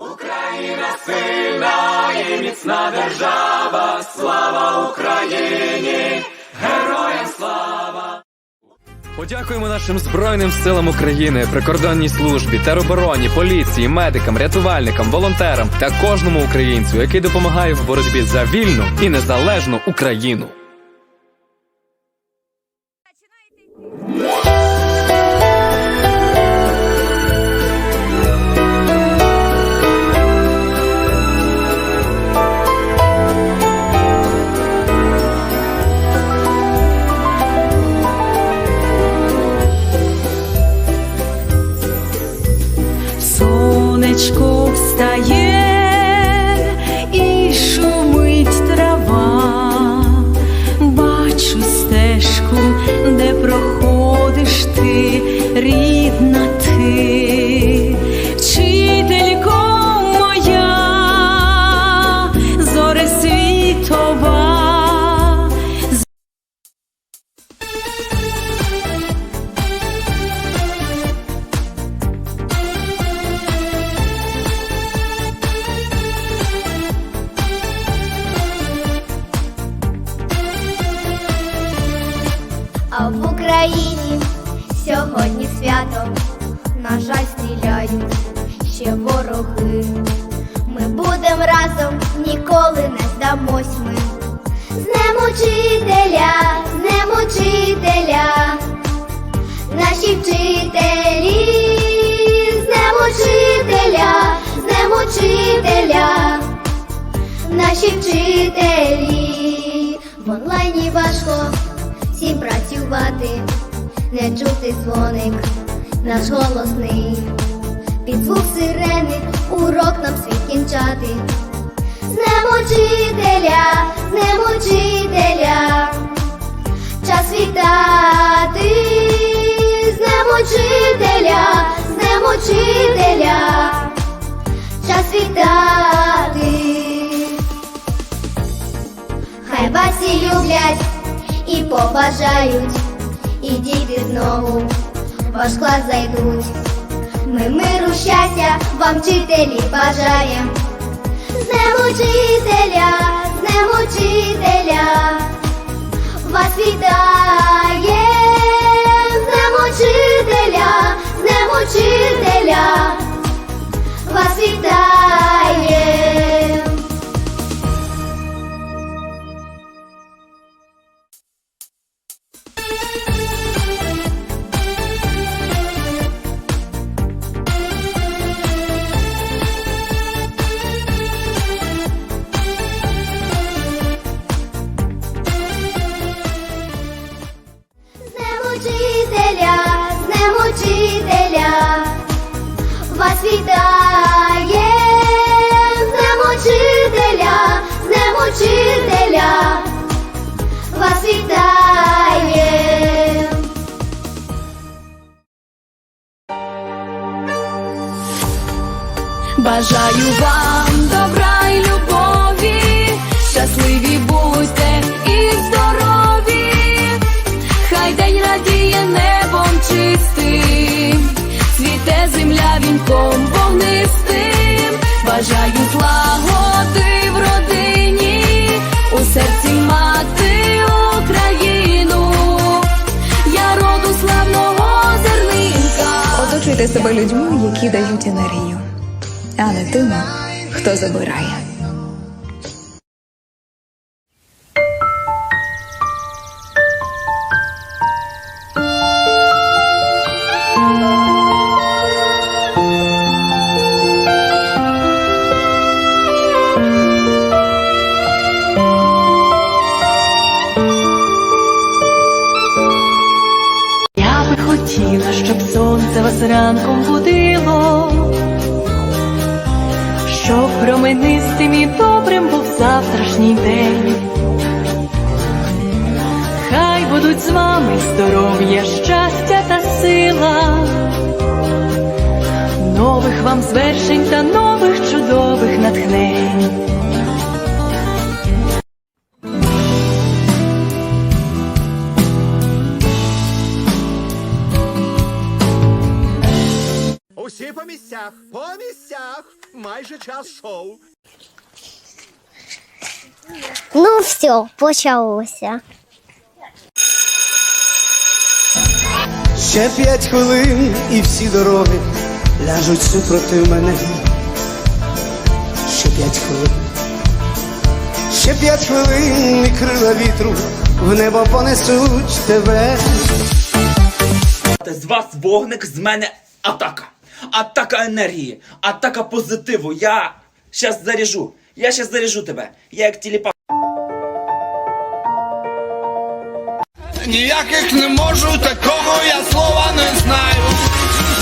Україна сильна і міцна держава, слава Україні, героям слава! Подякуємо нашим Збройним силам України, прикордонній службі, теробороні, поліції, медикам, рятувальникам, волонтерам та кожному українцю, який допомагає в боротьбі за вільну і незалежну Україну. Ще вороги. Ми будем разом, ніколи не здамось ми. З днем учителя, з днем учителя, наші вчителі, з днем учителя, з днем учителя, наші вчителі. В онлайні важко всім працювати, не чути дзвоник, наш голосний, під звук сирени, урок нам світ кінчати. З днем учителя, з днем учителя, час вітати, з днем учителя, з учителя, час вітати. Хай вас і люблять і побажають, і діти знову в ваш клас зайдуть. Ми миру, щастя, вам вчителі бажаєм. З днем учителя, з днем учителя, вас вітає, вінком вогнистим, бажаю злагоди в родині, у серці мати Україну, я роду славного зернинка. Оточуйте себе людьми, які дають енергію, а не тими, хто забирає. Сонце вас ранком будило, щоб променистим і добрим був завтрашній день. Хай будуть з вами здоров'я, щастя та сила, нових вам звершень та нових чудових натхнень. Місцях, по місцях. майже час шоу. Ну все, почалося. Ще п'ять хвилин і всі дороги ляжуть супроти мене. Ще п'ять хвилин. Ще п'ять хвилин і крила вітру в небо понесуть тебе. З вас вогник, з мене атака. Атака енергії, атака позитиву. Я щас заряжу. Я щас заряжу тебе. Я як телепат. Ніяких не можу, такого я слова не знаю.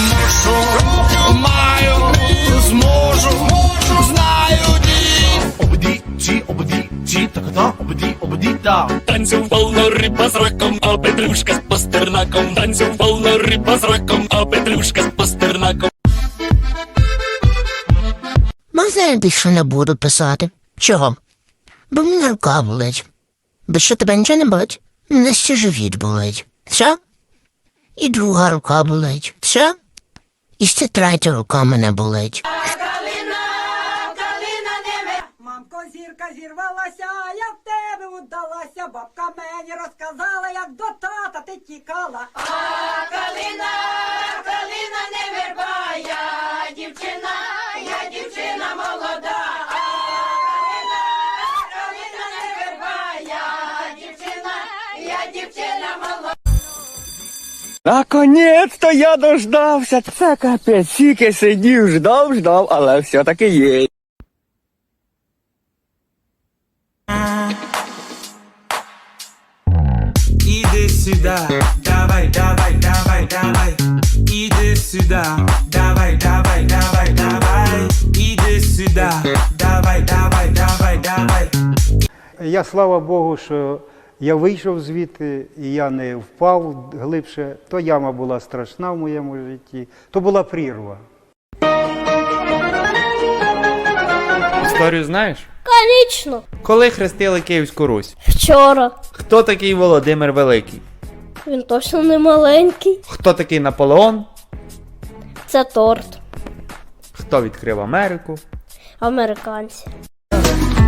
Можу, маю, зможу, можу, знаю ні. Обді, ті, обді, ті, так та, обді, обді, та. Танцювала риба з раком, а петрушка з пастернаком. Танцювала риба з раком, більше не буду писати? Чого? Бо мені рука болить. Бо що тебе нічого не болить? Не ще живіт болить. Все? І друга рука болить. Все? І ще третя рука мене болить. Зірка зірвалася, я в тебе удалася. Бабка мені розказала, як до тата ти тікала. А калина, калина не верба, я дівчина, я дівчина молода. А калина, калина не верба, я дівчина, я дівчина молода. Наконець-то я дождався. Це капець, тільки сидів, ждав, ждав, але все-таки є. Сюди, давай, давай, давай, давай. Іди сюди, давай, давай, давай, давай. Іди сюди, давай, давай, давай, давай. Я слава Богу, що я вийшов звідти і я не впав глибше. То яма була страшна в моєму житті, то була прірва. Історію знаєш? Конечно. Коли хрестили Київську Русь? Вчора. Хто такий Володимир Великий? Він точно не маленький. Хто такий Наполеон? Це торт. Хто відкрив Америку? Американці.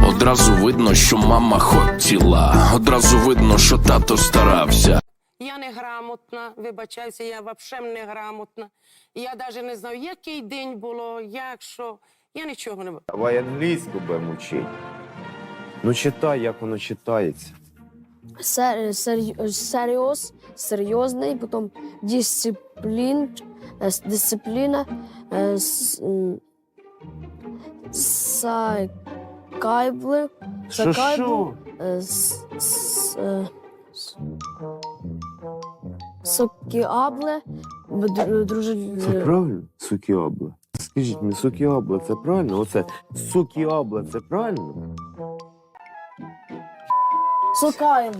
Одразу видно, що мама хотіла. Одразу видно, що тато старався. Я не грамотна, вибачаюся, я взагалі не грамотна. Я навіть не знаю, який день було, як що. Я нічого не Давай англійську будемо вчити. Ну читай, як воно читається. Сер, серйоз, серйозний, потім дисциплін, е, дисципліна, е, с- сайкайбли, Що Закайбу. що? е, е, сокіабле, б- Це правильно? Сукіобла. Скажіть мені, сукіобла це правильно? Оце сукіобла це правильно? Сокаєм.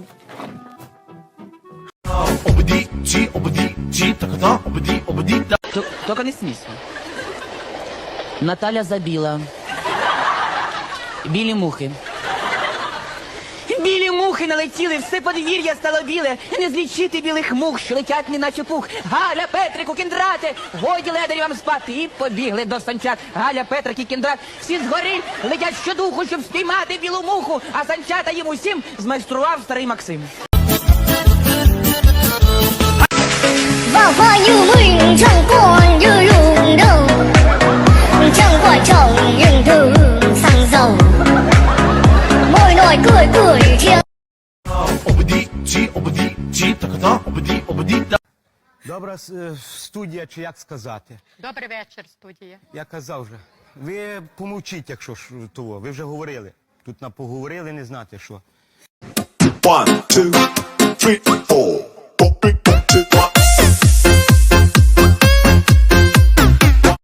Обди, чи, обди, чи, так та, обди, обди, та. Тільки не смійся. Наталя забіла. Білі мухи. Мухи налетіли, все подвір'я стало біле. Не злічити білих мух, що летять неначе пух. Галя, Петрику, кіндрате, годі ледарі вам спати. І побігли до санчат. Галя, Петрик і кіндрат. Всі згорі летять щодуху, щоб спіймати білу муху. А санчата їм усім змайстрував старий Максим. Добра е, студія, чи як сказати? Добрий вечір, студія. Я казав вже. Ви помовчіть, якщо ж того. Ви вже говорили. Тут на поговорили, не знати що. One, two, three, four.